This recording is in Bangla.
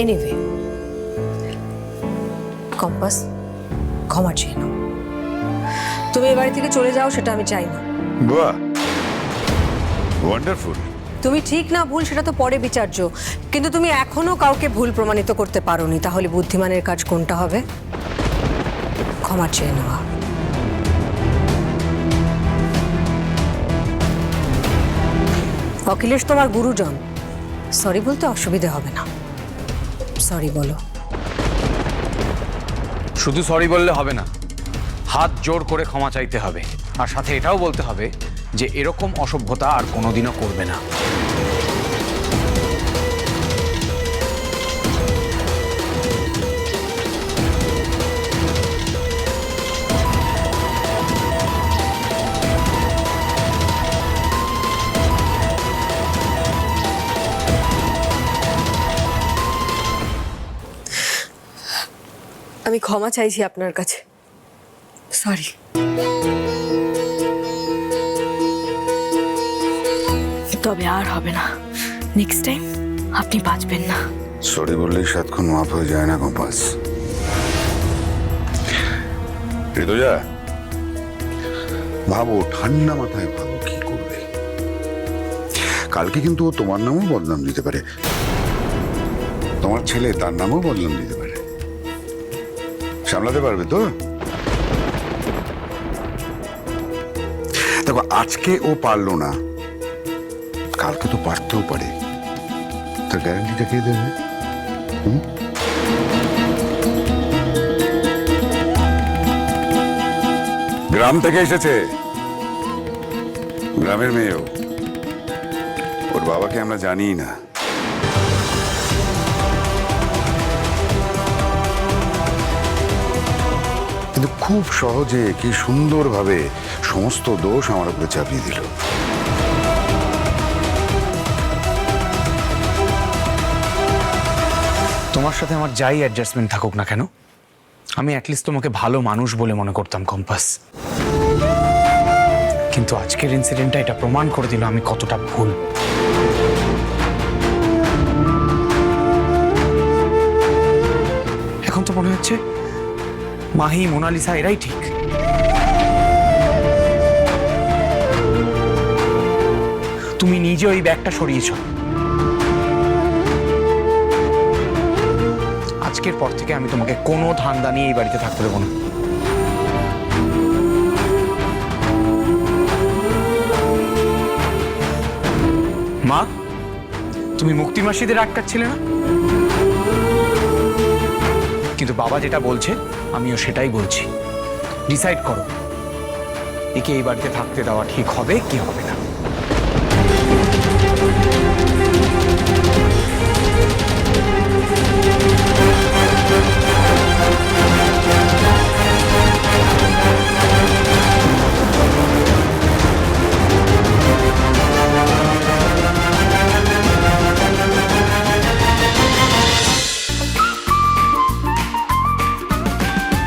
এনিওয়ে কম্পাস ক্ষমা চেয়ে নাও। তুমি এ বাড়ি থেকে চলে যাও সেটা আমি চাই না। বাহ ওয়ান্ডারফুল তুমি ঠিক না ভুল সেটা তো পরে বিচার্য। কিন্তু তুমি এখনও কাউকে ভুল প্রমাণিত করতে পারোনি তাহলে বুদ্ধিমানের কাজ কোনটা হবে? ক্ষমা চেয়ে নেওয়া অখিলেশ তোমার গুরুজন। সরি বলতে অসুবিধে হবে না। সরি বলো। শুধু সরি বললে হবে না, হাত জোর করে ক্ষমা চাইতে হবে। আর সাথে এটাও বলতে হবে যে, এরকম অসভ্যতা আর কোনোদিনও করবে না। আমি ক্ষমা চাইছি আপনার কাছে। সরি তবে আর হবে না। নেক্সট টাইম আপনি বাঁচবেন না। সরি বললেই সাতক্ষণ মাফ হয়ে যায় না কম্পাস ঋতুজা ভাবো ঠান্ডা মাথায় ভাবো কি করবে। কালকে কিন্তু ও তোমার নামও বদনাম দিতে পারে। তোমার ছেলে তার নামও বদনাম দিতে পারে। সামলাতে পারবে তো? দেখো, আজকে ও পারল না। কালকে তো পারতেও পারে। তার গ্যারান্টিটা কে দেবে? গ্রাম থেকে এসেছে। গ্রামের মেয়েও। ওর বাবাকে আমরা জানি না। খুব সহজে কি সুন্দরভাবে সমস্ত দোষ আমার উপরে চাপিয়ে দিল। তোমার সাথে আমার যাই অ্যাডজাস্টমেন্ট থাকুক না কেন, আমি অ্যাটলিস্ট তোমাকে ভালো মানুষ বলে মনে করতাম কম্পাস কিন্তু আজকের ইনসিডেন্টটা এটা প্রমাণ করে দিল আমি কতটা ভুল। এখন তো মনে হচ্ছে মাহি মোনালিসা, এরাই ঠিক। তুমি নিজে ওই ব্যাগটা সরিয়েছ। আজকের পর থেকে আমি তোমাকে কোনো ধান্দা নিয়ে এই বাড়িতে থাকতে দেবো না। মা, তুমি মুক্তি মাসিদের আটকাচ্ছিলে না? কিন্তু বাবা যেটা বলছে, আমিও সেটাই বলছি। ডিসাইড করো। একে এই বাড়িতে থাকতে দেওয়া ঠিক হবে কি হবে না।